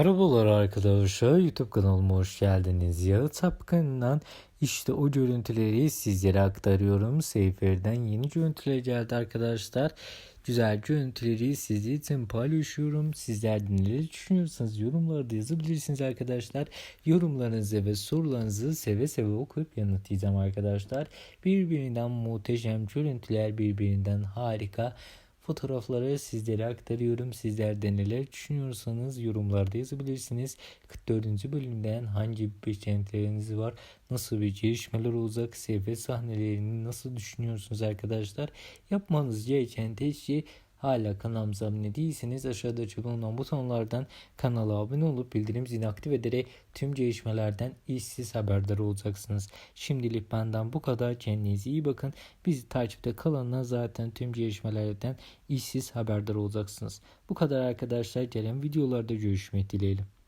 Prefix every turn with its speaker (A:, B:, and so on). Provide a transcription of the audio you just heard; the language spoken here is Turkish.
A: Merhabalar arkadaşlar YouTube kanalıma hoş geldiniz. Yağı Tapkan'dan işte o görüntüleri sizlere aktarıyorum. Seyfer'den yeni görüntüler geldi arkadaşlar. Güzel görüntüleri sizler için paylaşıyorum. Sizler neler düşünüyorsanız yorumlarda yazabilirsiniz arkadaşlar. Yorumlarınızı ve sorularınızı seve seve okuyup yanıtlayacağım arkadaşlar. Birbirinden muhteşem görüntüler, birbirinden harika fotoğrafları sizlere aktarıyorum. Sizler de neler düşünüyorsanız yorumlarda yazabilirsiniz. 44. bölümden hangi beklentileriniz var? Nasıl bir gelişmeler olacak? Seyfe sahnelerini nasıl düşünüyorsunuz arkadaşlar? Yapmanız gereken tek şey Hala kanalımıza abone değilseniz aşağıda açık bulunan butonlardan kanala abone olup bildirim zilini aktif ederek tüm gelişmelerden işsiz haberdar olacaksınız. Şimdilik benden bu kadar. Kendinize iyi bakın. Bizi takipte kalanına zaten tüm gelişmelerden işsiz haberdar olacaksınız. Bu kadar arkadaşlar. Gelen videolarda görüşmek dileğiyle.